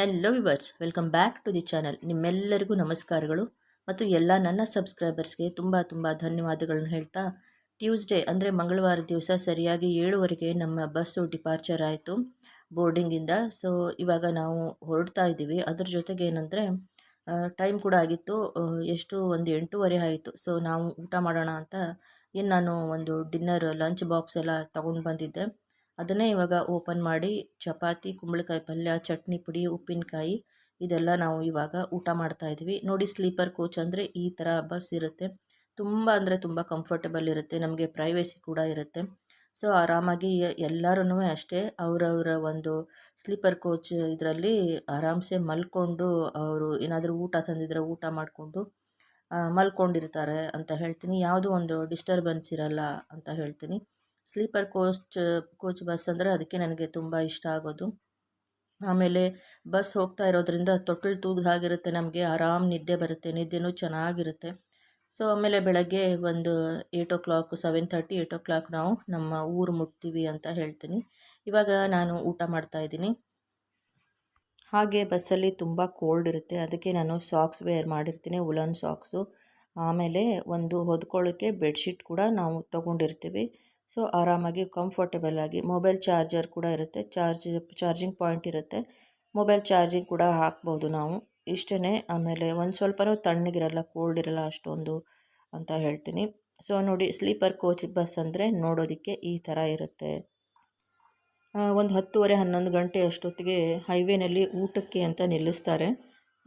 Hi hello viewers welcome back to the channel ನಿಮ್ಮೆಲ್ಲರಿಗೂ ನಮಸ್ಕಾರಗಳು ಮತ್ತು ಎಲ್ಲ ನನ್ನ ಸಬ್ಸ್ಕ್ರೈಬರ್ಸ್ಗೆ ತುಂಬ ತುಂಬ ಧನ್ಯವಾದಗಳನ್ನು ಹೇಳ್ತಾ ಟ್ಯೂಸ್ಡೇ ಅಂದರೆ ಮಂಗಳವಾರ ದಿವಸ ಸರಿಯಾಗಿ ಏಳುವರೆಗೆ ನಮ್ಮ ಬಸ್ಸು ಡಿಪಾರ್ಚರ್ ಆಯಿತು ಬೋರ್ಡಿಂಗಿಂದ ಸೊ ಇವಾಗ ನಾವು ಹೊರಡ್ತಾ ಇದ್ದೀವಿ. ಅದ್ರ ಜೊತೆಗೆ ಏನಂದರೆ ಟೈಮ್ ಕೂಡ ಆಗಿತ್ತು ಎಷ್ಟು ಒಂದು ಎಂಟೂವರೆ ಆಯಿತು. ಸೊ ನಾವು ಊಟ ಮಾಡೋಣ ಅಂತ ಏನು ನಾನು ಒಂದು ಡಿನ್ನರ್ ಲಂಚ್ ಬಾಕ್ಸ್ ಎಲ್ಲ ತೊಗೊಂಡು ಬಂದಿದ್ದೆ. ಅದನ್ನೇ ಇವಾಗ ಓಪನ್ ಮಾಡಿ ಚಪಾತಿ, ಕುಂಬಳಕಾಯಿ ಪಲ್ಯ, ಚಟ್ನಿ ಪುಡಿ, ಉಪ್ಪಿನಕಾಯಿ ಇದೆಲ್ಲ ನಾವು ಇವಾಗ ಊಟ ಮಾಡ್ತಾ ಇದ್ದೀವಿ. ನೋಡಿ ಸ್ಲೀಪರ್ ಕೋಚ್ ಅಂದರೆ ಈ ಥರ ಬಸ್ ಇರುತ್ತೆ. ತುಂಬ ಅಂದರೆ ತುಂಬ ಕಂಫರ್ಟಬಲ್ ಇರುತ್ತೆ. ನಮಗೆ ಪ್ರೈವೇಸಿ ಕೂಡ ಇರುತ್ತೆ. ಸೊ ಆರಾಮಾಗಿ ಎಲ್ಲರೂ ಅಷ್ಟೇ ಅವರವರ ಒಂದು ಸ್ಲೀಪರ್ ಕೋಚ್ ಇದರಲ್ಲಿ ಆರಾಮ್ಸೆ ಮಲ್ಕೊಂಡು ಅವರು ಏನಾದರೂ ಊಟ ತಂದಿದ್ರೆ ಊಟ ಮಾಡಿಕೊಂಡು ಮಲ್ಕೊಂಡಿರ್ತಾರೆ ಅಂತ ಹೇಳ್ತೀನಿ. ಯಾವುದೂ ಒಂದು ಡಿಸ್ಟರ್ಬೆನ್ಸ್ ಇರಲ್ಲ ಅಂತ ಹೇಳ್ತೀನಿ. ಸ್ಲೀಪರ್ ಕೋಚ್ ಕೋಚ್ ಬಸ್ ಅಂದರೆ ಅದಕ್ಕೆ ನನಗೆ ತುಂಬ ಇಷ್ಟ ಆಗೋದು. ಆಮೇಲೆ ಬಸ್ ಹೋಗ್ತಾ ಇರೋದ್ರಿಂದ ತೊಟ್ಟಲು ತೂಗ್ದು ಹಾಗಿರುತ್ತೆ, ನಮಗೆ ಆರಾಮ್ ನಿದ್ದೆ ಬರುತ್ತೆ, ನಿದ್ದೆನೂ ಚೆನ್ನಾಗಿರುತ್ತೆ. ಸೊ ಆಮೇಲೆ ಬೆಳಗ್ಗೆ ಒಂದು eight o'clock seven thirty eight o'clock ನಾವು ನಮ್ಮ ಊರು ಮುಟ್ತೀವಿ ಅಂತ ಹೇಳ್ತೀನಿ. ಇವಾಗ ನಾನು ಊಟ ಮಾಡ್ತಾ ಇದ್ದೀನಿ. ಹಾಗೆ ಬಸ್ಸಲ್ಲಿ ತುಂಬ ಕೋಲ್ಡ್ ಇರುತ್ತೆ, ಅದಕ್ಕೆ ನಾನು ಸಾಕ್ಸ್ ವೇರ್ ಮಾಡಿರ್ತೀನಿ ಉಲನ್ ಸಾಕ್ಸು ಆಮೇಲೆ ಒಂದು ಹೊದ್ಕೊಳ್ಳೋಕ್ಕೆ ಬೆಡ್ಶೀಟ್ ಕೂಡ ನಾವು ತೊಗೊಂಡಿರ್ತೀವಿ. ಸೊ ಆರಾಮಾಗಿ ಕಂಫರ್ಟಬಲ್ ಆಗಿ ಮೊಬೈಲ್ ಚಾರ್ಜರ್ ಕೂಡ ಇರುತ್ತೆ. ಚಾರ್ಜ್ ಚಾರ್ಜಿಂಗ್ ಪಾಯಿಂಟ್ ಇರುತ್ತೆ. ಮೊಬೈಲ್ ಚಾರ್ಜಿಂಗ್ ಕೂಡ ಹಾಕ್ಬೋದು ನಾವು. ಇಷ್ಟೇ ಆಮೇಲೆ ಒಂದು ಸ್ವಲ್ಪನೂ ತಣ್ಣಗಿರಲ್ಲ ಕೋಲ್ಡ್ ಇರಲ್ಲ ಅಷ್ಟೊಂದು ಅಂತ ಹೇಳ್ತೀನಿ. ಸೊ ನೋಡಿ ಸ್ಲೀಪರ್ ಕೋಚ್ ಬಸ್ ಅಂದರೆ ನೋಡೋದಕ್ಕೆ ಈ ಥರ ಇರುತ್ತೆ. ಒಂದು ಹತ್ತುವರೆ, ಹನ್ನೊಂದು ಗಂಟೆ ಅಷ್ಟೊತ್ತಿಗೆ ಹೈವೇನಲ್ಲಿ ಊಟಕ್ಕೆ ಅಂತ ನಿಲ್ಲಿಸ್ತಾರೆ.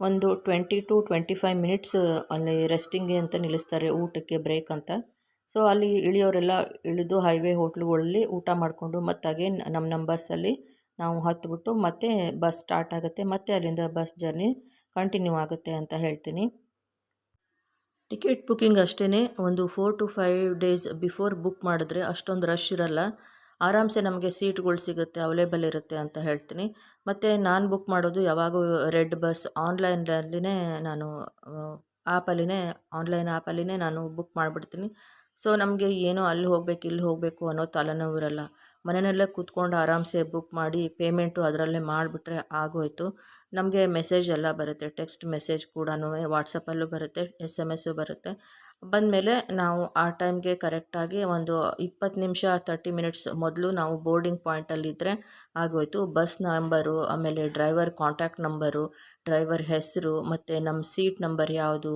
ಒಂದು twenty to twenty five minutes ಅಲ್ಲಿ ರೆಸ್ಟಿಂಗ್ಗೆ ಅಂತ ನಿಲ್ಲಿಸ್ತಾರೆ ಊಟಕ್ಕೆ ಬ್ರೇಕ್ ಅಂತ. ಸೊ ಅಲ್ಲಿ ಇಳಿಯೋರೆಲ್ಲ ಇಳಿದು ಹೈವೇ ಹೋಟ್ಲುಗಳಲ್ಲಿ ಊಟ ಮಾಡಿಕೊಂಡು ಮತ್ತು ಅಗೇನ್ ನಮ್ಮ ನಮ್ಮ ಬಸ್ಸಲ್ಲಿ ನಾವು ಹತ್ಬಿಟ್ಟು ಮತ್ತೆ ಬಸ್ ಸ್ಟಾರ್ಟ್ ಆಗುತ್ತೆ, ಮತ್ತೆ ಅಲ್ಲಿಂದ ಬಸ್ ಜರ್ನಿ ಕಂಟಿನ್ಯೂ ಆಗುತ್ತೆ ಅಂತ ಹೇಳ್ತೀನಿ. ಟಿಕೆಟ್ ಬುಕ್ಕಿಂಗ್ ಅಷ್ಟೇ ಒಂದು four to five days before book ಮಾಡಿದ್ರೆ ಅಷ್ಟೊಂದು ರಶ್ ಇರಲ್ಲ. ಆರಾಮ್ಸೆ ನಮಗೆ ಸೀಟ್ಗಳು ಸಿಗುತ್ತೆ ಅವೈಲೇಬಲ್ ಇರುತ್ತೆ ಅಂತ ಹೇಳ್ತೀನಿ. ಮತ್ತು ನಾನು ಬುಕ್ ಮಾಡೋದು ಯಾವಾಗೂ ರೆಡ್ ಬಸ್ ಆನ್ಲೈನಲ್ಲಿನೇ ನಾನು ಆ್ಯಪಲ್ಲಿನೇ ಆನ್ಲೈನ್ ಆ್ಯಪಲ್ಲಿನೇ ನಾನು ಬುಕ್ ಮಾಡಿಬಿಡ್ತೀನಿ. ಸೊ ನಮಗೆ ಏನೋ ಅಲ್ಲಿ ಹೋಗ್ಬೇಕು, ಇಲ್ಲಿ ಹೋಗಬೇಕು ಅನ್ನೋ ತಲೆನೋವು ಇರಲ್ಲ ಮನೆಯಲ್ಲೇ ಕೂತ್ಕೊಂಡು ಆರಾಮ್ಸೆ ಬುಕ್ ಮಾಡಿ ಪೇಮೆಂಟು ಅದರಲ್ಲೇ ಮಾಡಿಬಿಟ್ರೆ ಆಗೋಯಿತು. ನಮಗೆ ಮೆಸೇಜ್ ಎಲ್ಲ ಬರುತ್ತೆ ಟೆಕ್ಸ್ಟ್ ಮೆಸೇಜ್ ಕೂಡ ವಾಟ್ಸಪ್ಪಲ್ಲೂ ಬರುತ್ತೆ ಎಸ್ ಎಂ ಎಸ್ಸು ಬರುತ್ತೆ. ಬಂದಮೇಲೆ ನಾವು ಆ ಟೈಮ್ಗೆ ಕರೆಕ್ಟಾಗಿ ಒಂದು ಇಪ್ಪತ್ತು ನಿಮಿಷ ತರ್ಟಿ ಮಿನಿಟ್ಸ್ ಮೊದಲು ನಾವು ಬೋರ್ಡಿಂಗ್ ಪಾಯಿಂಟಲ್ಲಿದ್ದರೆ ಆಗೋಯಿತು. ಬಸ್ ನಂಬರು, ಆಮೇಲೆ ಡ್ರೈವರ್ ಕಾಂಟ್ಯಾಕ್ಟ್ ನಂಬರು, ಡ್ರೈವರ್ ಹೆಸರು, ಮತ್ತು ನಮ್ಮ ಸೀಟ್ ನಂಬರ್ ಯಾವುದು,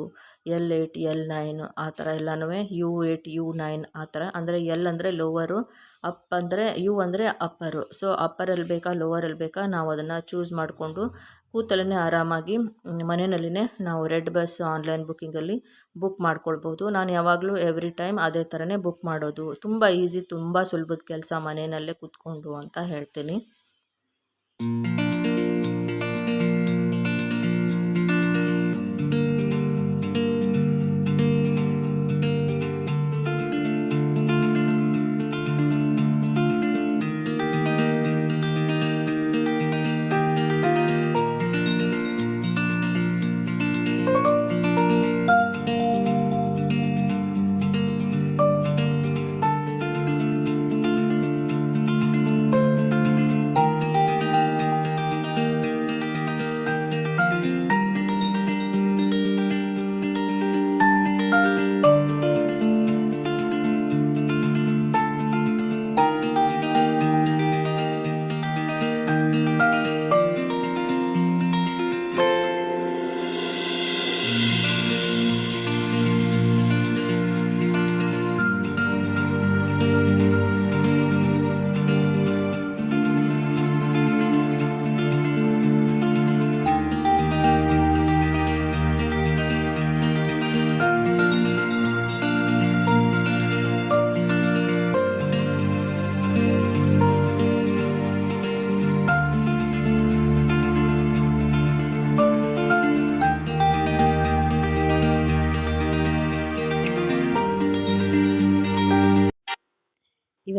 ಎಲ್ ಏಯ್ಟ್ ಎಲ್ ನೈನ್ ಆ ಥರ ಎಲ್ಲನೂ ಯು ಏಯ್ಟ್ ಯು ನೈನ್ ಆ ಥರ. ಅಂದರೆ ಎಲ್ ಅಂದರೆ ಲೋವರು, ಅಪ್ ಅಂದರೆ ಯು ಅಂದರೆ ಅಪ್ಪರು. ಸೊ ಅಪ್ಪರಲ್ಲಿ ಬೇಕಾ ಲೋವರಲ್ಲಿ ಬೇಕಾ ನಾವು ಅದನ್ನು ಚೂಸ್ ಮಾಡಿಕೊಂಡು ಕೂತಲ್ಲೇ ಆರಾಮಾಗಿ ಮನೆಯಲ್ಲಿನೇ ನಾವು ರೆಡ್ ಬಸ್ ಆನ್ಲೈನ್ ಬುಕ್ಕಿಂಗಲ್ಲಿ ಬುಕ್ ಮಾಡ್ಕೊಳ್ಬೋದು. ನಾನು ಯಾವಾಗಲೂ ಎವ್ರಿ ಟೈಮ್ ಅದೇ ಥರನೇ ಬುಕ್ ಮಾಡೋದು. ತುಂಬ ಈಸಿ, ತುಂಬ ಸುಲಭದ ಕೆಲಸ ಮನೆಯಲ್ಲೇ ಕೂತ್ಕೊಂಡು ಅಂತ ಹೇಳ್ತೀನಿ.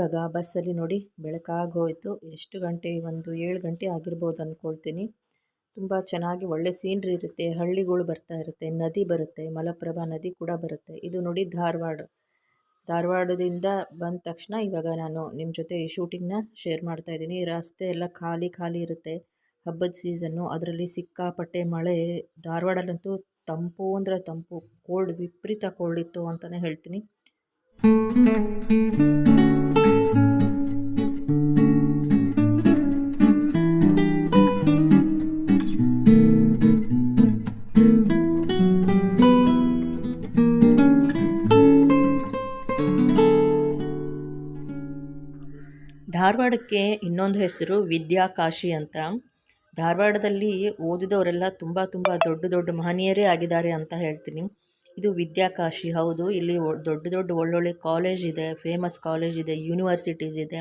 ಇವಾಗ ಬಸ್ಸಲ್ಲಿ ನೋಡಿ ಬೆಳಕಾಗೋಯಿತು. ಎಷ್ಟು ಗಂಟೆ? ಒಂದು ಏಳು ಗಂಟೆ ಆಗಿರ್ಬೋದು ಅಂದ್ಕೊಳ್ತೀನಿ ತುಂಬ ಚೆನ್ನಾಗಿ ಒಳ್ಳೆ ಸೀನ್ರಿ ಇರುತ್ತೆ. ಹಳ್ಳಿಗಳು ಬರ್ತಾ ಇರುತ್ತೆ. ನದಿ ಬರುತ್ತೆ. ಮಲಪ್ರಭಾ ನದಿ ಕೂಡ ಬರುತ್ತೆ. ಇದು ನೋಡಿ ಧಾರವಾಡ. ಧಾರವಾಡದಿಂದ ಬಂದ ತಕ್ಷಣ ಇವಾಗ ನಾನು ನಿಮ್ಮ ಜೊತೆ ಈ ಶೂಟಿಂಗ್ನ ಶೇರ್ ಮಾಡ್ತಾ ಇದ್ದೀನಿ. ರಸ್ತೆ ಎಲ್ಲ ಖಾಲಿ ಖಾಲಿ ಇರುತ್ತೆ. ಹಬ್ಬದ ಸೀಸನ್ನು ಅದರಲ್ಲಿ ಸಿಕ್ಕಾಪಟ್ಟೆ ಮಳೆ. ಧಾರವಾಡಲ್ಲಂತೂ ತಂಪು ಅಂದರೆ ತಂಪು. ಕೋಲ್ಡ್ ವಿಪರೀತ ಕೋಲ್ಡ್ ಇತ್ತು ಅಂತಲೇ ಹೇಳ್ತೀನಿ. ಧಾರವಾಡಕ್ಕೆ ಇನ್ನೊಂದು ಹೆಸರು ವಿದ್ಯಾಕಾಶಿ ಅಂತ. ಧಾರವಾಡದಲ್ಲಿ ಓದಿದವರೆಲ್ಲ ತುಂಬ ತುಂಬ ದೊಡ್ಡ ದೊಡ್ಡ ಮಹನೀಯರೇ ಆಗಿದ್ದಾರೆ ಅಂತ ಹೇಳ್ತೀನಿ. ಇದು ವಿದ್ಯಾಕಾಶಿ ಹೌದು. ಇಲ್ಲಿ ದೊಡ್ಡ ದೊಡ್ಡ ಒಳ್ಳೊಳ್ಳೆ ಕಾಲೇಜ್ ಇದೆ ಫೇಮಸ್ ಕಾಲೇಜ್ ಇದೆ ಯೂನಿವರ್ಸಿಟೀಸ್ ಇದೆ.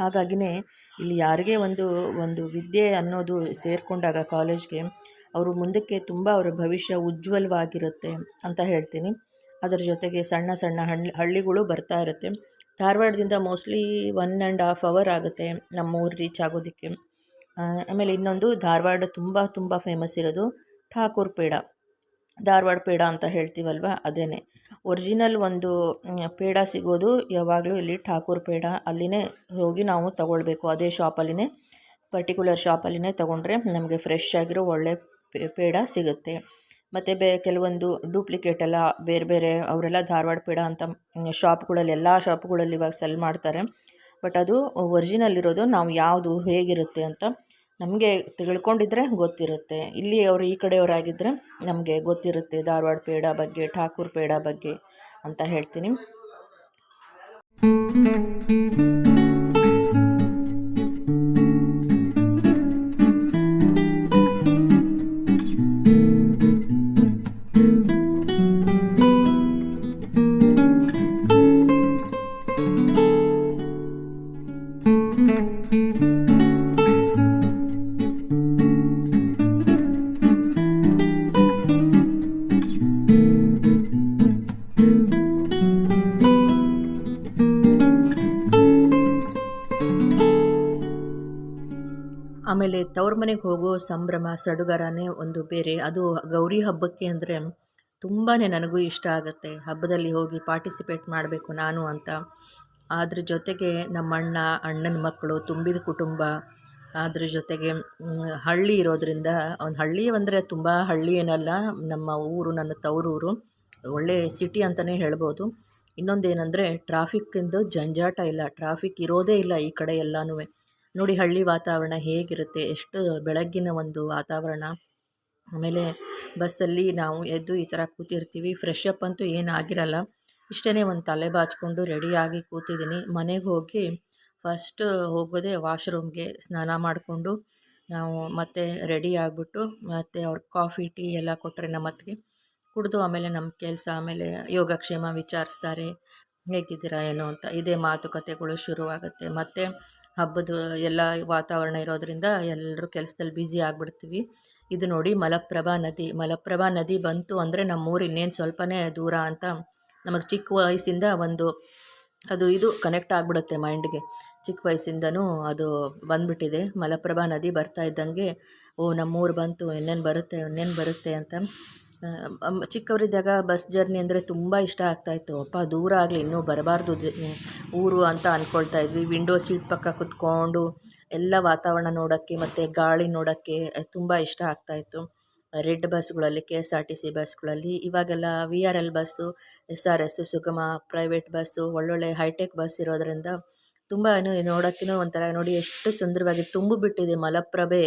ಹಾಗಾಗಿನೇ ಇಲ್ಲಿ ಯಾರಿಗೆ ಒಂದು ಒಂದು ವಿದ್ಯೆ ಅನ್ನೋದು ಸೇರಿಕೊಂಡಾಗ ಕಾಲೇಜ್ಗೆ, ಅವರು ಮುಂದಕ್ಕೆ ತುಂಬ ಅವರ ಭವಿಷ್ಯ ಉಜ್ವಲವಾಗಿರುತ್ತೆ ಅಂತ ಹೇಳ್ತೀನಿ. ಅದರ ಜೊತೆಗೆ ಸಣ್ಣ ಸಣ್ಣ ಹಳ್ಳಿ ಹಳ್ಳಿಗಳು ಬರ್ತಾ ಇರುತ್ತೆ. ಧಾರವಾಡದಿಂದ mostly one and half hour ಆಗುತ್ತೆ ನಮ್ಮ ಊರು ರೀಚ್ ಆಗೋದಕ್ಕೆ ಆಮೇಲೆ ಇನ್ನೊಂದು ಧಾರವಾಡ ತುಂಬ ತುಂಬ ಫೇಮಸ್ ಇರೋದು ಠಾಕೂರ್ ಪೇಡ. ಧಾರವಾಡ ಪೇಡ ಅಂತ ಹೇಳ್ತೀವಲ್ವ? ಅದೇ ಒರಿಜಿನಲ್ ಒಂದು ಪೇಡ ಸಿಗೋದು ಯಾವಾಗಲೂ ಇಲ್ಲಿ ಠಾಕೂರ್ ಪೇಡ. ಅಲ್ಲಿನೇ ಹೋಗಿ ನಾವು ತಗೊಳ್ಬೇಕು. ಅದೇ ಶಾಪಲ್ಲಿನೇ ಪರ್ಟಿಕ್ಯುಲರ್ ಶಾಪಲ್ಲಿನೇ ತೊಗೊಂಡ್ರೆ ನಮಗೆ ಫ್ರೆಶ್ ಆಗಿರೋ ಒಳ್ಳೆ ಪೇಡ ಸಿಗುತ್ತೆ. ಮತ್ತು ಬೇ, ಕೆಲವೊಂದು ಡೂಪ್ಲಿಕೇಟ್ ಎಲ್ಲ ಬೇರೆ ಬೇರೆ ಅವರೆಲ್ಲ ಧಾರವಾಡ ಪೇಡ ಅಂತ ಶಾಪ್ಗಳಲ್ಲಿ ಎಲ್ಲ ಶಾಪ್ಗಳಲ್ಲಿ ಇವಾಗ ಸೆಲ್ ಮಾಡ್ತಾರೆ. ಬಟ್ ಅದು ಒರಿಜಿನಲ್ ಇರೋದು ನಾವು ಯಾವುದು ಹೇಗಿರುತ್ತೆ ಅಂತ ನಮಗೆ ತಿಳ್ಕೊಂಡಿದ್ರೆ ಗೊತ್ತಿರುತ್ತೆ. ಇಲ್ಲಿ ಅವರು ಈ ಕಡೆಯವರಾಗಿದ್ದರೆ ನಮಗೆ ಗೊತ್ತಿರುತ್ತೆ ಧಾರವಾಡ ಪೇಡ ಬಗ್ಗೆ, ಠಾಕೂರ್ ಪೇಡ ಬಗ್ಗೆ ಅಂತ ಹೇಳ್ತೀನಿ. ಆಮೇಲೆ ತವ್ರ ಮನೆಗೆ ಹೋಗೋ ಸಂಭ್ರಮ, ಸಡುಗರನೇ ಒಂದು ಬೇರೆ. ಅದು ಗೌರಿ ಹಬ್ಬಕ್ಕೆ ಅಂದರೆ ತುಂಬಾ ನನಗೂ ಇಷ್ಟ ಆಗುತ್ತೆ. ಹಬ್ಬದಲ್ಲಿ ಹೋಗಿ ಪಾರ್ಟಿಸಿಪೇಟ್ ಮಾಡಬೇಕು ನಾನು ಅಂತ. ಅದ್ರ ಜೊತೆಗೆ ನಮ್ಮ ಅಣ್ಣ ಅಣ್ಣನ ಮಕ್ಕಳು ತುಂಬಿದ ಕುಟುಂಬ ಅದ್ರ ಜೊತೆಗೆ ಹಳ್ಳಿ ಇರೋದರಿಂದ ಒಂದು ಹಳ್ಳಿ ಅಂದರೆ ತುಂಬ ಹಳ್ಳಿ ಏನಲ್ಲ, ನಮ್ಮ ಊರು, ನನ್ನ ತವರೂರು ಒಳ್ಳೆ ಸಿಟಿ ಅಂತಲೇ ಹೇಳ್ಬೋದು. ಇನ್ನೊಂದೇನೆಂದರೆ ಟ್ರಾಫಿಕ್ಕಿಂದು ಜಂಜಾಟ ಇಲ್ಲ. ಟ್ರಾಫಿಕ್ ಇರೋದೇ ಇಲ್ಲ ಈ ಕಡೆ ಎಲ್ಲನೂ ನೋಡಿ ಹಳ್ಳಿ ವಾತಾವರಣ ಹೇಗಿರುತ್ತೆ? ಎಷ್ಟು ಬೆಳಗ್ಗಿನ ಒಂದು ವಾತಾವರಣ? ಆಮೇಲೆ ಬಸ್ಸಲ್ಲಿ ನಾವು ಎದ್ದು ಈ ಥರ ಕೂತಿರ್ತೀವಿ. ಫ್ರೆಶ್ ಅಪ್ ಅಂತೂ ಏನಾಗಿರಲ್ಲ ಇಷ್ಟೇ ಒಂದು ತಲೆ ಬಾಚಿಕೊಂಡು ರೆಡಿಯಾಗಿ ಕೂತಿದ್ದೀನಿ. ಮನೆಗೆ ಹೋಗಿ ಫಸ್ಟ್ ಹೋಗೋದೇ ವಾಶ್ರೂಮ್ಗೆ ಸ್ನಾನ ಮಾಡಿಕೊಂಡು ನಾವು ಮತ್ತೆ ರೆಡಿ ಆಗಿಬಿಟ್ಟು ಮತ್ತು ಅವ್ರ ಕಾಫಿ ಟೀ ಎಲ್ಲ ಕೊಟ್ಟರೆ ನಮ್ಮ ಅತ್ತಿಗೆ ಕುಡಿದು ಆಮೇಲೆ ನಮ್ಮ ಕೆಲಸ, ಆಮೇಲೆ ಯೋಗಕ್ಷೇಮ ವಿಚಾರಿಸ್ತಾರೆ. ಹೇಗಿದ್ದೀರಾ, ಏನೋ ಅಂತ. ಇದೇ ಮಾತುಕತೆಗಳು ಶುರುವಾಗುತ್ತೆ. ಮತ್ತು ಹಬ್ಬದ ಎಲ್ಲ ವಾತಾವರಣ ಇರೋದರಿಂದ ಎಲ್ಲರೂ ಕೆಲಸದಲ್ಲಿ ಬ್ಯುಸಿ ಆಗಿಬಿಡ್ತೀವಿ. ಇದು ನೋಡಿ ಮಲಪ್ರಭಾ ನದಿ. ಮಲಪ್ರಭಾ ನದಿ ಬಂತು ಅಂದರೆ ನಮ್ಮೂರು ಇನ್ನೇನು ಸ್ವಲ್ಪನೇ ದೂರ ಅಂತ ನಮಗೆ ಚಿಕ್ಕ ವಯಸ್ಸಿಂದ ಒಂದು ಅದು ಇದು ಕನೆಕ್ಟ್ ಆಗಿಬಿಡುತ್ತೆ ಮೈಂಡ್ಗೆ ಚಿಕ್ಕ ವಯಸ್ಸಿಂದನೂ ಅದು ಬಂದುಬಿಟ್ಟಿದೆ. ಮಲಪ್ರಭಾ ನದಿ ಬರ್ತಾ ಇದ್ದಂಗೆ, ಓ ನಮ್ಮೂರು ಬಂತು, ಇನ್ನೇನು ಬರುತ್ತೆ ಇನ್ನೇನು ಬರುತ್ತೆ ಅಂತ ಚಿಕ್ಕವರಿದ್ದಾಗ ಬಸ್ ಜರ್ನಿ ಅಂದರೆ ತುಂಬ ಇಷ್ಟ ಆಗ್ತಾಯಿತ್ತು ಅಪ್ಪ, ದೂರ ಆಗಲಿ, ಇನ್ನೂ ಬರಬಾರ್ದು ಊರು ಅಂತ ಅಂದ್ಕೊಳ್ತಾ ಇದ್ವಿ. ವಿಂಡೋ ಸೀಟ್ ಪಕ್ಕ ಕುತ್ಕೊಂಡು ಎಲ್ಲ ವಾತಾವರಣ ನೋಡೋಕ್ಕೆ ಮತ್ತು ಗಾಳಿ ನೋಡೋಕ್ಕೆ ತುಂಬ ಇಷ್ಟ ಆಗ್ತಾಯಿತ್ತು ರೆಡ್ ಬಸ್ಗಳಲ್ಲಿ K S R T C ಬಸ್ಗಳಲ್ಲಿ ಇವಾಗೆಲ್ಲ V R L bus S R S Sugama private bus ಒಳ್ಳೊಳ್ಳೆ ಹೈಟೆಕ್ ಬಸ್ ಇರೋದರಿಂದ ತುಂಬ ನೋಡೋಕ್ಕೂ ಒಂಥರ ನೋಡಿ ಎಷ್ಟು ಸುಂದರವಾಗಿ ತುಂಬಿಬಿಟ್ಟಿದೆ ಮಲಪ್ರಭೆ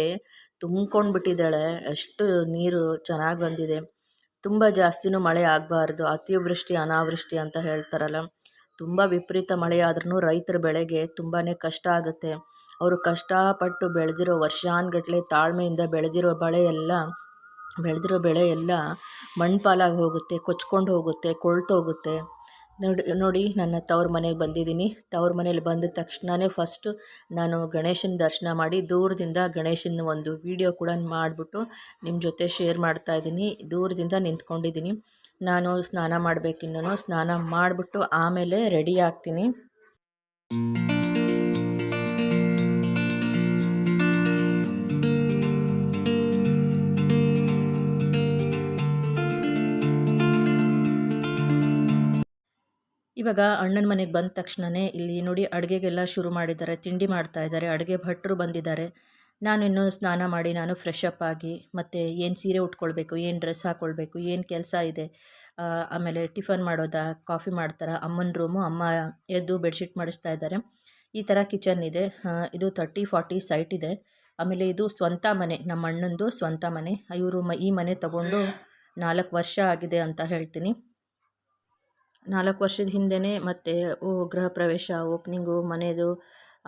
ತುಂಬ್ಕೊಂಡು ಬಿಟ್ಟಿದ್ದಾಳೆ ಅಷ್ಟು ನೀರು ಚೆನ್ನಾಗಿ ಬಂದಿದೆ. ತುಂಬ ಜಾಸ್ತಿನೂ ಮಳೆ ಆಗಬಾರ್ದು, ಅತಿವೃಷ್ಟಿ, ಅನಾವೃಷ್ಟಿ ಅಂತ ಹೇಳ್ತಾರಲ್ಲ. ತುಂಬ ವಿಪರೀತ ಮಳೆ ರೈತರ ಬೆಳೆಗೆ ತುಂಬಾ ಕಷ್ಟ ಆಗುತ್ತೆ. ಅವರು ಕಷ್ಟಪಟ್ಟು ಬೆಳೆದಿರೋ ವರ್ಷಾನುಗಟ್ಲೆ ತಾಳ್ಮೆಯಿಂದ ಬೆಳೆದಿರೋ ಬೆಳೆ ಎಲ್ಲ, ಬೆಳೆದಿರೋ ಬೆಳೆ ಎಲ್ಲ ಮಣ್ಣು ಪಾಲಾಗಿ ಹೋಗುತ್ತೆ, ಕೊಚ್ಕೊಂಡು ಹೋಗುತ್ತೆ, ಕೊಳ್ತೋಗುತ್ತೆ. ನೋಡಿ ನೋಡಿ, ನನ್ನ ತವ್ರ ಮನೆಗೆ ಬಂದಿದ್ದೀನಿ. ತವ್ರ ಮನೇಲಿ ಬಂದ ತಕ್ಷಣವೇ ಫಸ್ಟು ನಾನು ಗಣೇಶನ ದರ್ಶನ ಮಾಡಿ, ದೂರದಿಂದ ಗಣೇಶನ ಒಂದು ವಿಡಿಯೋ ಕೂಡ ಮಾಡಿಬಿಟ್ಟು ನಿಮ್ಮ ಜೊತೆ ಶೇರ್ ಮಾಡ್ತಾ ಇದ್ದೀನಿ. ದೂರದಿಂದ ನಿಂತ್ಕೊಂಡಿದ್ದೀನಿ. ನಾನು ಸ್ನಾನ ಮಾಡಬೇಕಿನ್ನೂ ಸ್ನಾನ ಮಾಡಿಬಿಟ್ಟು ಆಮೇಲೆ ರೆಡಿ ಆಗ್ತೀನಿ. ಇವಾಗ ಅಣ್ಣನ ಮನೆಗೆ ಬಂದ ತಕ್ಷಣವೇ ಇಲ್ಲಿ ನೋಡಿ ಅಡುಗೆಗೆಲ್ಲ ಶುರು ಮಾಡಿದ್ದಾರೆ, ತಿಂಡಿ ಮಾಡ್ತಾ ಇದ್ದಾರೆ, ಅಡುಗೆ ಭಟ್ರು ಬಂದಿದ್ದಾರೆ. ನಾನು ಇನ್ನೂ ಸ್ನಾನ ಮಾಡಿ ನಾನು ಫ್ರೆಶ್ ಅಪ್ ಆಗಿ ಮತ್ತು ಏನು ಸೀರೆ ಉಟ್ಕೊಳ್ಬೇಕು, ಏನು ಡ್ರೆಸ್ ಹಾಕ್ಕೊಳ್ಬೇಕು ಏನು ಕೆಲಸ ಇದೆ ಆಮೇಲೆ ಟಿಫನ್ ಮಾಡೋದಾ, ಕಾಫಿ ಮಾಡ್ತಾರಾ, ಅಮ್ಮನ ರೂಮು ಅಮ್ಮ ಎದ್ದು ಬೆಡ್ಶೀಟ್ ಮಾಡಿಸ್ತಾ ಇದ್ದಾರೆ. ಈ ಥರ ಕಿಚನ್ ಇದೆ ಇದು ತರ್ಟಿ ಫಾರ್ಟಿ ಸೈಟ್ ಇದೆ. ಆಮೇಲೆ ಇದು ಸ್ವಂತ ಮನೆ ನಮ್ಮ ಅಣ್ಣಂದು ಸ್ವಂತ ಮನೆ. ಇವರು ಈ ಮನೆ ತಗೊಂಡು ನಾಲ್ಕು ವರ್ಷ ಆಗಿದೆ ಅಂತ ಹೇಳ್ತೀನಿ. ನಾಲ್ಕು ವರ್ಷದ ಹಿಂದೆಯೇ ಮತ್ತೆ ಗೃಹ ಪ್ರವೇಶ, ಓಪನಿಂಗು ಮನೆಯದು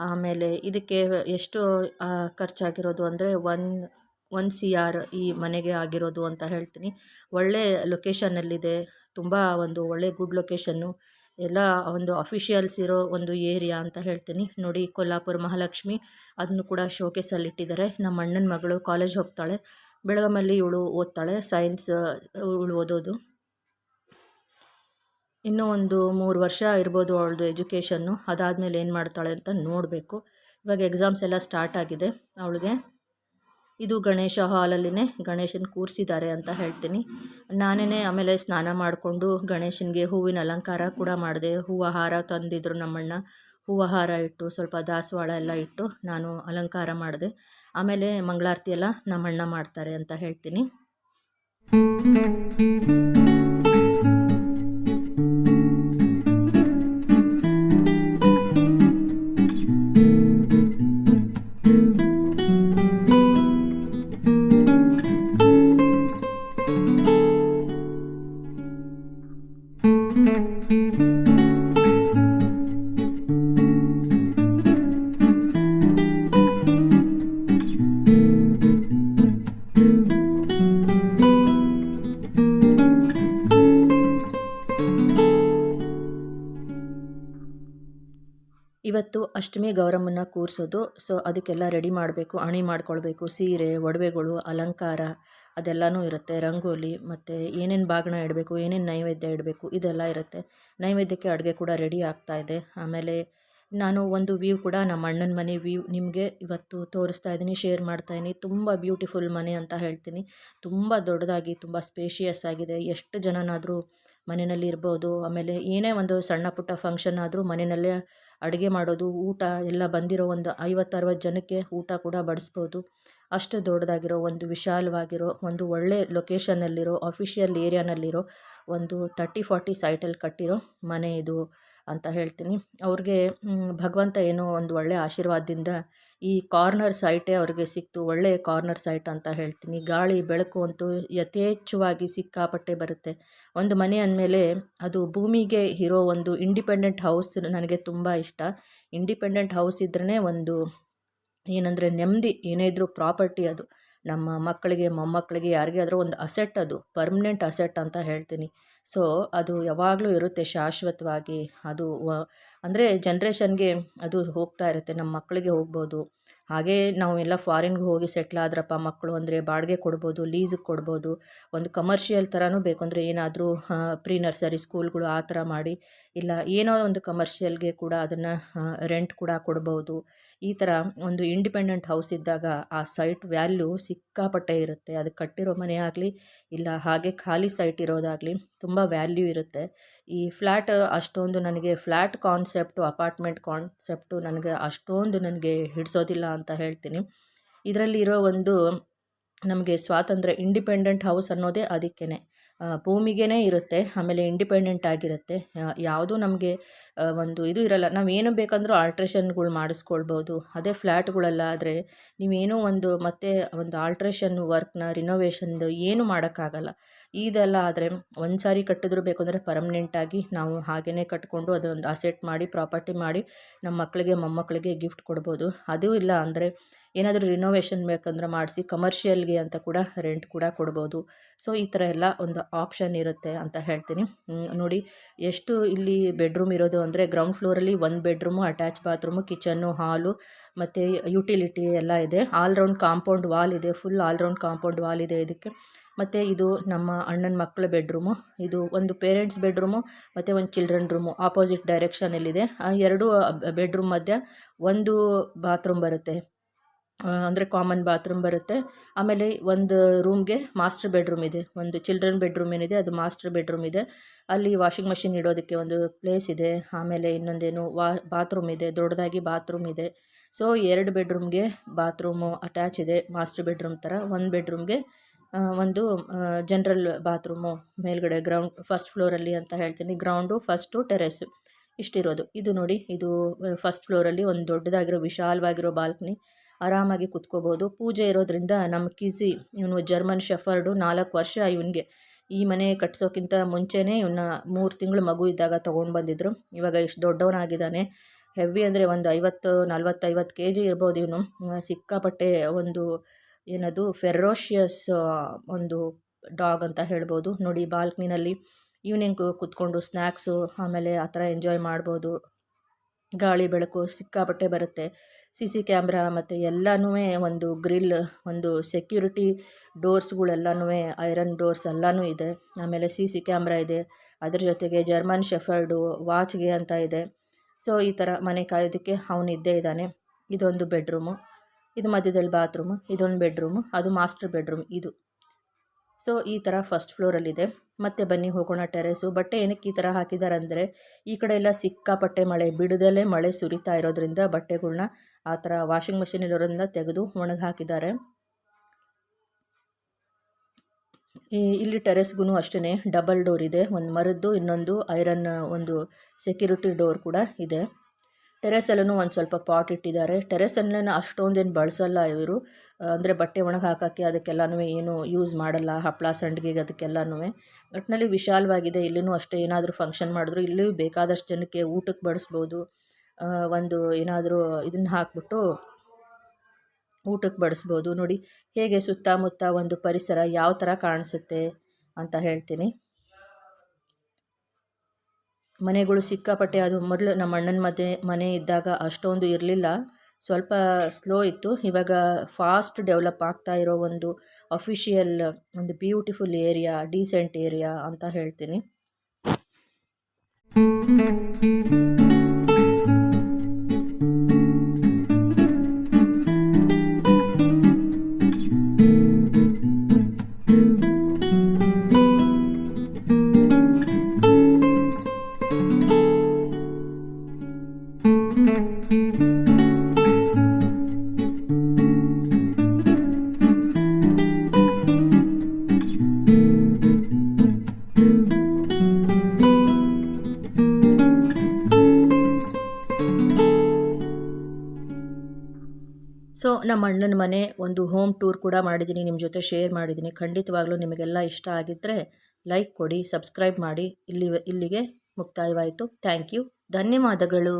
ಆಮೇಲೆ ಇದಕ್ಕೆ ಎಷ್ಟು ಖರ್ಚಾಗಿರೋದು ಅಂದರೆ ಒನ್ ಒನ್ ಸಿ ಆರ್ ಈ ಮನೆಗೆ ಆಗಿರೋದು ಅಂತ ಹೇಳ್ತೀನಿ. ಒಳ್ಳೆ ಲೊಕೇಶನ್ನಲ್ಲಿದೆ, ತುಂಬ ಒಂದು ಒಳ್ಳೆ ಗುಡ್ ಲೊಕೇಶನ್ನು. ಎಲ್ಲ ಒಂದು ಅಫಿಷಿಯಲ್ಸ್ ಇರೋ ಒಂದು ಏರಿಯಾ ಅಂತ ಹೇಳ್ತೀನಿ. ನೋಡಿ, ಕೊಲ್ಲಾಪುರ ಮಹಾಲಕ್ಷ್ಮಿ, ಅದನ್ನು ಕೂಡ ಶೋಕೇಸಲ್ಲಿ ಇಟ್ಟಿದ್ದಾರೆ ನಮ್ಮ ಅಣ್ಣನ ಮಗಳು ಕಾಲೇಜ್ ಹೋಗ್ತಾಳೆ. ಬೆಳಗಾಮಲ್ಲಿ ಇವಳು ಓದ್ತಾಳೆ. ಸೈನ್ಸ್ ಇವಳು ಓದೋದು. ಇನ್ನೂ ಒಂದು ಮೂರು ವರ್ಷ ಇರ್ಬೋದು ಅವಳದು ಎಜುಕೇಷನ್ನು. ಅದಾದಮೇಲೆ ಏನು ಮಾಡ್ತಾಳೆ ಅಂತ ನೋಡಬೇಕು. ಇವಾಗ ಎಕ್ಸಾಮ್ಸ್ ಎಲ್ಲ ಸ್ಟಾರ್ಟ್ ಆಗಿದೆ. ಅವಳಿಗೆ ಇದು ಗಣೇಶ ಹಾಲಲ್ಲಿನೇ ಗಣೇಶನ ಕೂರಿಸಿದ್ದಾರೆ ಅಂತ ಹೇಳ್ತೀನಿ. ನಾನೇ ಆಮೇಲೆ ಸ್ನಾನ ಮಾಡಿಕೊಂಡು ಗಣೇಶನಿಗೆ ಹೂವಿನ ಅಲಂಕಾರ ಕೂಡ ಮಾಡಿದೆ. ಹೂವು ಹಾರ ತಂದಿದ್ರು ನಮ್ಮಣ್ಣ. ಹೂವು ಹಾರ ಇಟ್ಟು, ಸ್ವಲ್ಪ ದಾಸವಾಳ ಎಲ್ಲ ಇಟ್ಟು ನಾನು ಅಲಂಕಾರ ಮಾಡಿದೆ. ಆಮೇಲೆ ಮಂಗಳಾರತಿ ಎಲ್ಲ ನಮ್ಮಣ್ಣ ಮಾಡ್ತಾರೆ ಅಂತ ಹೇಳ್ತೀನಿ. ಅಷ್ಟಮಿ ಗೌರಮ್ಮನ ಕೂರಿಸೋದು. ಸೊ ಅದಕ್ಕೆಲ್ಲ ರೆಡಿ ಮಾಡಬೇಕು, ಅಣಿ ಮಾಡ್ಕೊಳ್ಬೇಕು. ಸೀರೆ, ಒಡವೆಗಳು, ಅಲಂಕಾರ, ಅದೆಲ್ಲನೂ ಇರುತ್ತೆ. ರಂಗೋಲಿ, ಮತ್ತು ಏನೇನು ಬಾಗಿನ ಇಡಬೇಕು, ಏನೇನು ನೈವೇದ್ಯ ಇಡಬೇಕು, ಇದೆಲ್ಲ ಇರುತ್ತೆ. ನೈವೇದ್ಯಕ್ಕೆ ಅಡುಗೆ ಕೂಡ ರೆಡಿ ಆಗ್ತಾ ಇದೆ. ಆಮೇಲೆ ನಾನು ಒಂದು ವ್ಯೂ ಕೂಡ ನಮ್ಮ ಅಣ್ಣನ ಮನೆ ವ್ಯೂ ನಿಮಗೆ ಇವತ್ತು ತೋರಿಸ್ತಾ ಇದ್ದೀನಿ ಶೇರ್ ಮಾಡ್ತಾ ಇದ್ದೀನಿ. ತುಂಬ ಬ್ಯೂಟಿಫುಲ್ ಮನೆ ಅಂತ ಹೇಳ್ತೀನಿ. ತುಂಬ ದೊಡ್ಡದಾಗಿ, ತುಂಬ ಸ್ಪೇಷಿಯಸ್ ಆಗಿದೆ. ಎಷ್ಟು ಜನನಾದರೂ ಮನೆಯಲ್ಲಿ ಇರ್ಬೋದು. ಆಮೇಲೆ ಏನೇ ಒಂದು ಸಣ್ಣ ಪುಟ್ಟ ಫಂಕ್ಷನ್ ಆದರೂ ಮನೆಯಲ್ಲೇ ಅಡುಗೆ ಮಾಡೋದು ಊಟ ಎಲ್ಲ ಬಂದಿರೋ ಒಂದು ಐವತ್ತು ಅರವತ್ತು ಜನಕ್ಕೆ ಊಟ ಕೂಡ ಬಡಿಸ್ಬೋದು. ಅಷ್ಟು ದೊಡ್ಡದಾಗಿರೋ, ಒಂದು ವಿಶಾಲವಾಗಿರೋ, ಒಂದು ಒಳ್ಳೆ ಲೊಕೇಶನ್ನಲ್ಲಿರೋ ಅಫಿಷಿಯಲ್ ಏರಿಯಾನಲ್ಲಿರೋ ಒಂದು ತರ್ಟಿ ಫಾರ್ಟಿ ಸೈಟಲ್ಲಿ ಕಟ್ಟಿರೋ ಮನೆ ಇದು ಅಂತ ಹೇಳ್ತೀನಿ. ಅವ್ರಿಗೆ ಭಗವಂತ ಏನೋ ಒಂದು ಒಳ್ಳೆ ಆಶೀರ್ವಾದದಿಂದ ಈ ಕಾರ್ನರ್ ಸೈಟೇ ಅವ್ರಿಗೆ ಸಿಕ್ತು, ಒಳ್ಳೆ ಕಾರ್ನರ್ ಸೈಟ್ ಅಂತ ಹೇಳ್ತೀನಿ. ಗಾಳಿ, ಬೆಳಕು ಅಂತೂ ಯಥೇಚ್ಛವಾಗಿ ಸಿಕ್ಕಾಪಟ್ಟೆ ಬರುತ್ತೆ. ಒಂದು ಮನೆ ಅಂದಮೇಲೆ ಅದು ಭೂಮಿಗೆ ಇರೋ ಒಂದು ಇಂಡಿಪೆಂಡೆಂಟ್ ಹೌಸ್ ನನಗೆ ತುಂಬ ಇಷ್ಟ. ಇಂಡಿಪೆಂಡೆಂಟ್ ಹೌಸ್ ಇದ್ರೇ ಒಂದು ಏನಂದರೆ ನೆಮ್ಮದಿ, ಏನೇ ಇದ್ದರೂ ಪ್ರಾಪರ್ಟಿ ಅದು. ನಮ್ಮ ಮಕ್ಕಳಿಗೆ, ಮೊಮ್ಮಕ್ಕಳಿಗೆ ಯಾರಿಗೇ ಆದರೂ ಒಂದು ಅಸೆಟ್ ಅದು ಪರ್ಮನೆಂಟ್ ಅಸೆಟ್ ಅಂತ ಹೇಳ್ತೀನಿ. ಸೊ, ಅದು ಯಾವಾಗಲೂ ಇರುತ್ತೆ ಶಾಶ್ವತವಾಗಿ. ಅದು ಅಂದರೆ ಜನ್ರೇಷನ್ಗೆ ಅದು ಹೋಗ್ತಾ ಇರುತ್ತೆ. ನಮ್ಮ ಮಕ್ಕಳಿಗೆ ಹೋಗ್ಬೋದು. ಹಾಗೇ ನಾವು ಎಲ್ಲ ಫಾರಿನ್ಗೆ ಹೋಗಿ ಸೆಟ್ಲ್ ಆದ್ರಪ್ಪ, ಮಕ್ಕಳು ಅಂದರೆ ಬಾಡಿಗೆ ಕೊಡ್ಬೋದು ಲೀಸಿಗೆ ಕೊಡ್ಬೋದು. ಒಂದು ಕಮರ್ಷಿಯಲ್ ಥರನೂ ಅಂದರೆ ಏನಾದರೂ ಪ್ರೀ ನರ್ಸರಿ ಸ್ಕೂಲ್ಗಳು ಆ ಥರ ಮಾಡಿ, ಇಲ್ಲ ಏನೋ ಒಂದು ಕಮರ್ಷಿಯಲ್ಗೆ ಕೂಡ ಅದನ್ನು ರೆಂಟ್ ಕೂಡ ಕೊಡ್ಬೋದು. ಈ ಥರ ಒಂದು ಇಂಡಿಪೆಂಡೆಂಟ್ ಹೌಸ್ ಇದ್ದಾಗ ಆ ಸೈಟ್ ವ್ಯಾಲ್ಯೂ ಸಿಕ್ಕಾಪಟ್ಟೆ ಇರುತ್ತೆ. ಅದು ಕಟ್ಟಿರೋ ಮನೆ ಆಗಲಿ, ಇಲ್ಲ ಹಾಗೆ ಖಾಲಿ ಸೈಟ್ ಇರೋದಾಗಲಿ ತುಂಬ ವ್ಯಾಲ್ಯೂ ಇರುತ್ತೆ. ಈ ಫ್ಲ್ಯಾಟ್ ಅಷ್ಟೊಂದು ನನಗೆ ಫ್ಲ್ಯಾಟ್ ಕಾನ್ಸೆಪ್ಟು, ಅಪಾರ್ಟ್ಮೆಂಟ್ ಕಾನ್ಸೆಪ್ಟು ನನಗೆ ಅಷ್ಟೊಂದು ನನಗೆ ಹಿಡಿಸೋದಿಲ್ಲ ಅಂತ ಹೇಳ್ತೀನಿ. ಇದರಲ್ಲಿರೋ ಒಂದು ನಮಗೆ ಸ್ವಾತಂತ್ರ್ಯ, ಇಂಡಿಪೆಂಡೆಂಟ್ ಹೌಸ್ ಅನ್ನೋದೇ ಅದಕ್ಕೇ ಭೂಮಿಗೇ ಇರುತ್ತೆ, ಆಮೇಲೆ ಇಂಡಿಪೆಂಡೆಂಟ್ ಆಗಿರುತ್ತೆ. ಯಾವುದೂ ನಮಗೆ ಒಂದು ಇದು ಇರಲ್ಲ. ನಾವು ಏನು ಬೇಕಂದ್ರೂ ಆಲ್ಟ್ರೇಷನ್ಗಳು ಮಾಡಿಸ್ಕೊಳ್ಬೋದು. ಅದೇ ಫ್ಲ್ಯಾಟ್ಗಳಲ್ಲಾದರೆ ನೀವೇನೂ ಒಂದು ಮತ್ತೆ ಒಂದು ಆಲ್ಟ್ರೇಷನ್ ವರ್ಕ್ನ ರಿನೋವೇಷನ್ದು ಏನು ಮಾಡೋಕ್ಕಾಗಲ್ಲ. ಇದೆಲ್ಲ ಆದರೆ ಒಂದು ಸಾರಿ ಕಟ್ಟಿದ್ರು ಬೇಕಂದರೆ ಪರ್ಮನೆಂಟಾಗಿ ನಾವು ಹಾಗೇ ಕಟ್ಕೊಂಡು ಅದೊಂದು ಅಸೆಟ್ ಮಾಡಿ ಪ್ರಾಪರ್ಟಿ ಮಾಡಿ ನಮ್ಮ ಮಕ್ಕಳಿಗೆ ಮೊಮ್ಮಕ್ಕಳಿಗೆ ಗಿಫ್ಟ್ ಕೊಡ್ಬೋದು. ಅದೂ ಇಲ್ಲ ಅಂದರೆ ಏನಾದರೂ ರಿನೋವೇಷನ್ ಬೇಕಂದ್ರೆ ಮಾಡಿಸಿ ಕಮರ್ಷಿಯಲ್ಗೆ ಅಂತ ಕೂಡ ರೆಂಟ್ ಕೂಡ ಕೊಡ್ಬೋದು. ಸೊ ಈ ಥರ ಎಲ್ಲ ಒಂದು ಆಪ್ಷನ್ ಇರುತ್ತೆ ಅಂತ ಹೇಳ್ತೀನಿ. ನೋಡಿ, ಎಷ್ಟು ಇಲ್ಲಿ ಬೆಡ್ರೂಮ್ ಇರೋದು ಅಂದರೆ ಗ್ರೌಂಡ್ ಫ್ಲೋರಲ್ಲಿ ಒಂದು ಬೆಡ್ರೂಮು ಅಟ್ಯಾಚ್ ಬಾತ್ರೂಮು ಕಿಚನ್ನು ಹಾಲು ಮತ್ತು ಯುಟಿಲಿಟಿ ಎಲ್ಲ ಇದೆ. ಆಲ್ರೌಂಡ್ ಕಾಂಪೌಂಡ್ ವಾಲ್ ಇದೆ ಫುಲ್ ಆಲ್ರೌಂಡ್ ಕಾಂಪೌಂಡ್ ವಾಲ್ ಇದೆ ಇದಕ್ಕೆ. ಮತ್ತು ಇದು ನಮ್ಮ ಅಣ್ಣನ ಮಕ್ಕಳ ಬೆಡ್ರೂಮು ಇದು ಒಂದು ಪೇರೆಂಟ್ಸ್ ಬೆಡ್ರೂಮು ಮತ್ತು ಒಂದು ಚಿಲ್ಡ್ರನ್ ರೂಮು ಆಪೋಸಿಟ್ ಡೈರೆಕ್ಷನಲ್ಲಿದೆ ಆ ಎರಡು ಬೆಡ್ರೂಮ್ ಮಧ್ಯೆ ಒಂದು ಬಾತ್ರೂಮ್ ಬರುತ್ತೆ. ಅಂದರೆ ಕಾಮನ್ ಬಾತ್ರೂಮ್ ಬರುತ್ತೆ. ಆಮೇಲೆ ಒಂದು ರೂಮ್ಗೆ ಮಾಸ್ಟರ್ ಬೆಡ್ರೂಮ್ ಇದೆ. ಒಂದು ಚಿಲ್ಡ್ರನ್ ಬೆಡ್ರೂಮ್ ಏನಿದೆ, ಅದು ಮಾಸ್ಟರ್ ಬೆಡ್ರೂಮ್ ಇದೆ. ಅಲ್ಲಿ ವಾಷಿಂಗ್ ಮಷಿನ್ ಇಡೋದಕ್ಕೆ ಒಂದು ಪ್ಲೇಸ್ ಇದೆ. ಆಮೇಲೆ ಇನ್ನೊಂದೇನು ವಾ ಬಾತ್ರೂಮ್ ಇದೆ, ದೊಡ್ಡದಾಗಿ ಬಾತ್ರೂಮ್ ಇದೆ. ಸೊ ಎರಡು ಬೆಡ್ರೂಮ್ಗೆ ಬಾತ್ರೂಮು ಅಟ್ಯಾಚ್ ಇದೆ ಮಾಸ್ಟರ್ ಬೆಡ್ರೂಮ್ ಥರ ಒಂದು ಬೆಡ್ರೂಮ್ಗೆ ಒಂದು ಜನ್ರಲ್ ಬಾತ್ರೂಮು ಮೇಲ್ಗಡೆ ಗ್ರೌಂಡ್ ಫಸ್ಟ್ ಫ್ಲೋರಲ್ಲಿ ಅಂತ ಹೇಳ್ತೀನಿ. ಗ್ರೌಂಡು ಫಸ್ಟು ಟೆರೆಸ್ಸು ಇಷ್ಟಿರೋದು. ಇದು ನೋಡಿ, ಇದು ಫಸ್ಟ್ ಫ್ಲೋರಲ್ಲಿ ಒಂದು ದೊಡ್ಡದಾಗಿರೋ, ವಿಶಾಲವಾಗಿರೋ ಬಾಲ್ಕನಿ ಆರಾಮಾಗಿ ಕುತ್ಕೋಬೋದು. ಪೂಜೆ ಇರೋದ್ರಿಂದ ನಮ್ಮ ಕಿಸಿ ಇವನು ಜರ್ಮನ್ ಶೆಫರ್ಡು, ನಾಲ್ಕು ವರ್ಷ ಇವನಿಗೆ. ಈ ಮನೆ ಕಟ್ಸೋಕ್ಕಿಂತ ಮುಂಚೆನೇ ಇವನ್ನ ಮೂರು ತಿಂಗಳು ಮಗು ಇದ್ದಾಗ ತೊಗೊಂಡು ಬಂದಿದ್ರು. ಇವಾಗ ಇಷ್ಟು ದೊಡ್ಡವನಾಗಿದ್ದಾನೆ. ಹೆವಿ ಅಂದರೆ ಒಂದು ಐವತ್ತು, ನಲ್ವತ್ತೈವತ್ತು ಕೆ ಜಿ ಇರ್ಬೋದು ಇವನು. ಸಿಕ್ಕಾಪಟ್ಟೆ ಒಂದು ಏನದು ಫೆರೋಷಿಯಸ್ ಒಂದು ಡಾಗ್ ಅಂತ ಹೇಳ್ಬೋದು. ನೋಡಿ, ಬಾಲ್ಕನಿನಲ್ಲಿ ಈವ್ನಿಂಗ್ ಕುತ್ಕೊಂಡು ಸ್ನ್ಯಾಕ್ಸು ಆಮೇಲೆ ಆ ಥರ ಎಂಜಾಯ್ ಮಾಡ್ಬೋದು. ಗಾಳಿ ಬೆಳಕು ಸಿಕ್ಕಾಪಟ್ಟೆ ಬರುತ್ತೆ. ಸಿ ಸಿ ಕ್ಯಾಮ್ರಾ ಮತ್ತು ಎಲ್ಲನೂ ಒಂದು ಗ್ರಿಲ್, ಒಂದು ಸೆಕ್ಯೂರಿಟಿ ಡೋರ್ಸ್ಗಳೆಲ್ಲನೂ ಐರನ್ ಡೋರ್ಸ್ ಎಲ್ಲನೂ ಇದೆ. ಆಮೇಲೆ ಸಿ ಸಿ ಕ್ಯಾಮ್ರಾ ಇದೆ. ಅದ್ರ ಜೊತೆಗೆ ಜರ್ಮನ್ ಶೆಫರ್ಡು ವಾಚ್ಗೆ ಅಂತ ಇದೆ. ಸೊ, ಈ ಥರ ಮನೆ ಕಾಯೋದಕ್ಕೆ ಅವನು ಇದ್ದೇ ಇದ್ದಾನೆ. ಇದೊಂದು ಬೆಡ್ರೂಮು. ಇದು ಮಧ್ಯದಲ್ಲಿ ಬಾತ್ರೂಮು. ಇದೊಂದು ಬೆಡ್ರೂಮು. ಅದು ಮಾಸ್ಟರ್ ಬೆಡ್ರೂಮ್. ಇದು. ಸೊ, ಈ ಥರ ಫಸ್ಟ್ ಫ್ಲೋರಲ್ಲಿದೆ ಮತ್ತೆ ಬನ್ನಿ ಹೋಗೋಣ ಟೆರೆಸು ಬಟ್ಟೆ ಏನಕ್ಕೆ ಈ ಥರ ಹಾಕಿದ್ದಾರೆ ಅಂದರೆ ಈ ಕಡೆ ಎಲ್ಲ ಸಿಕ್ಕಾಪಟ್ಟೆ ಮಳೆ, ಬಿಡದಲ್ಲೇ ಮಳೆ ಸುರಿತಾ ಇರೋದ್ರಿಂದ ಬಟ್ಟೆಗಳನ್ನ ಆ ಥರ ವಾಷಿಂಗ್ ಮಷಿನ್ ಇರೋದ್ರಿಂದ ತೆಗೆದು ಒಣಗಿ ಹಾಕಿದ್ದಾರೆ. ಇಲ್ಲಿ ಟೆರೆಸ್ಗೂ ಅಷ್ಟೇ ಡಬಲ್ ಡೋರ್ ಇದೆ. ಒಂದು ಮರದ್ದು, ಇನ್ನೊಂದು ಐರನ್ ಒಂದು ಸೆಕ್ಯೂರಿಟಿ ಡೋರ್ ಕೂಡ ಇದೆ. ಟೆರೆಸಲ್ಲೂ ಒಂದು ಸ್ವಲ್ಪ ಪಾಟ್ ಇಟ್ಟಿದ್ದಾರೆ. ಟೆರೆಸಲ್ಲೇ ಅಷ್ಟೊಂದೇನು ಬಳಸಲ್ಲ ಇವರು. ಅಂದರೆ ಬಟ್ಟೆ ಒಣಗಿ ಹಾಕೋಕ್ಕೆ ಅದಕ್ಕೆಲ್ಲನೂ ಏನು ಯೂಸ್ ಮಾಡಲ್ಲ. ಹಪ್ಪಳ ಸಂಡಿಗೆಗೆ ಅದಕ್ಕೆಲ್ಲನೂ ಒಟ್ಟಿನಲ್ಲಿ ವಿಶಾಲವಾಗಿದೆ. ಇಲ್ಲಿನೂ ಅಷ್ಟೇ ಏನಾದರೂ ಫಂಕ್ಷನ್ ಮಾಡಿದ್ರು. ಇಲ್ಲಿ ಬೇಕಾದಷ್ಟು ಜನಕ್ಕೆ ಊಟಕ್ಕೆ ಬಡಿಸ್ಬೋದು. ಒಂದು ಏನಾದರೂ ಇದನ್ನು ಹಾಕ್ಬಿಟ್ಟು ಊಟಕ್ಕೆ ಬಡಿಸ್ಬೋದು. ನೋಡಿ, ಹೇಗೆ ಸುತ್ತಮುತ್ತ ಒಂದು ಪರಿಸರ ಯಾವ ಥರ ಕಾಣಿಸುತ್ತೆ ಅಂತ ಹೇಳ್ತೀನಿ. ಮನೆಗಳು ಸಿಕ್ಕಾಪಟ್ಟೆ ಅದು ಮೊದಲು ನಮ್ಮ ಅಣ್ಣನ ಮದುವೆ ಮನೆ ಇದ್ದಾಗ ಅಷ್ಟೊಂದು ಇರಲಿಲ್ಲ. ಸ್ವಲ್ಪ ಸ್ಲೋ ಇತ್ತು. ಇವಾಗ ಫಾಸ್ಟ್ ಡೆವಲಪ್ ಆಗ್ತಾ ಇರೋ ಒಂದು ಅಫಿಷಿಯಲ್ ಒಂದು ಬ್ಯೂಟಿಫುಲ್ ಏರಿಯಾ, ಡೀಸೆಂಟ್ ಏರಿಯಾ ಅಂತ ಹೇಳ್ತೀನಿ. ನಮ್ಮ ಅಣ್ಣನ ಮನೆ ಒಂದು ಹೋಮ್ ಟೂರ್ ಕೂಡ ಮಾಡಿದ್ದೀನಿ ನಿಮ್ಮ ಜೊತೆ ಶೇರ್ ಮಾಡಿದ್ದೀನಿ. ಖಂಡಿತವಾಗ್ಲೂ ನಿಮಗೆಲ್ಲ ಇಷ್ಟ ಆಗಿದ್ದರೆ ಲೈಕ್ ಕೊಡಿ ಸಬ್ಸ್ಕ್ರೈಬ್ ಮಾಡಿ. ಇಲ್ಲಿ ಇಲ್ಲಿಗೆ ಮುಕ್ತಾಯವಾಯಿತು. ಥ್ಯಾಂಕ್ ಯು ಧನ್ಯವಾದಗಳು.